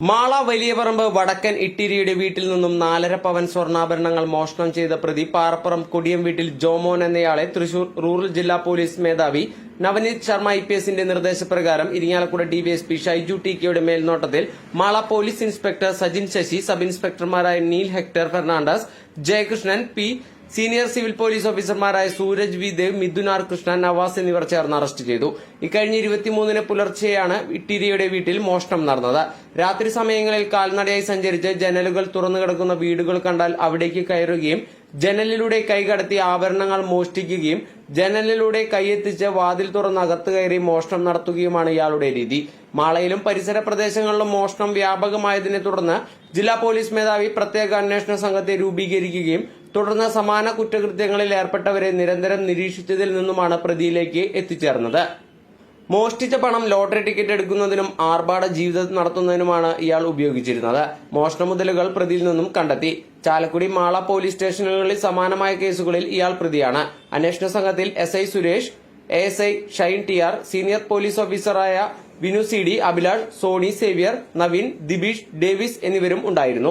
മാള വലിയപറമ്പ് വടക്കൻ ഇട്ടിരിയുടെ വീട്ടിൽ നിന്നും നാലര പവൻ സ്വർണാഭരണങ്ങൾ മോഷണം ചെയ്ത പ്രതി പാറപ്പുറം കൊടിയം വീട്ടിൽ ജോമോൻ എന്നയാളെ തൃശൂർ റൂറൽ ജില്ലാ പോലീസ് മേധാവി നവനീത് ശർമ്മ ഐ പി എസിന്റെ നിർദ്ദേശപ്രകാരം ഇരിങ്ങാലക്കുട ഡിവൈഎസ്പി ഷൈജു ടി കെയുടെ മേൽനോട്ടത്തിൽ Mala police inspector Sajin Sasi sub ഇൻസ്പെക്ടർമാരായ Neil Hector Fernandez Jayakrishnan P senior civil police ഓഫീസർമാരായ സൂരജ് വി ദേവ് മിഥുൻ ആർ കൃഷ്ണൻ നവാസ് എന്നിവർ ചേർന്ന് അറസ്റ്റ് ചെയ്തു. ഇക്കഴിഞ്ഞ ഇരുപത്തിമൂന്നിന് പുലർച്ചെയാണ് ഇട്ടിരിയുടെ വീട്ടിൽ മോഷണം നടന്നത്. രാത്രി സമയങ്ങളിൽ കാൽനടയായി സഞ്ചരിച്ച് ജനലുകൾ തുറന്നു കിടക്കുന്ന വീടുകൾ കണ്ടാൽ അവിടേക്ക് കയറുകയും ജനലിലൂടെ കൈകടത്തി ആഭരണങ്ങൾ മോഷ്ടിക്കുകയും ജനലിലൂടെ കൈയെത്തിച്ച് വാതിൽ തുറന്ന് അകത്ത് കയറി മോഷണം നടത്തുകയുമാണ് ഇയാളുടെ രീതി. മാളയിലും പരിസര പ്രദേശങ്ങളിലും മോഷണം വ്യാപകമായതിനെ തുടർന്ന് ജില്ലാ പോലീസ് മേധാവി പ്രത്യേക അന്വേഷണ സംഘത്തെ രൂപീകരിക്കുകയും തുടർന്ന് സമാന കുറ്റകൃത്യങ്ങളിൽ ഏർപ്പെട്ടവരെ നിരന്തരം നിരീക്ഷിച്ചതിൽ നിന്നുമാണ് പ്രതിയിലേക്ക് എത്തിച്ചേർന്നത്. മോഷ്ടിച്ച പണം ലോട്ടറി ടിക്കറ്റ് എടുക്കുന്നതിനും ആർഭാട ജീവിതം നടത്തുന്നതിനുമാണ് ഇയാൾ ഉപയോഗിച്ചിരുന്നത്. മോഷണ മുതലുകൾ പ്രതിയിൽ നിന്നും കണ്ടെത്തി. ചാലക്കുടി മാള പോലീസ് സ്റ്റേഷനുകളിൽ സമാനമായ കേസുകളിൽ ഇയാൾ പ്രതിയാണ്. അന്വേഷണ സംഘത്തിൽ S I Suresh A S I Shine T R senior police ഓഫീസറായ വിനു സി ഡി അഭിലാഷ് സോണി സേവ്യർ നവീൻ ദിബീഷ് ഡേവിസ് എന്നിവരും ഉണ്ടായിരുന്നു.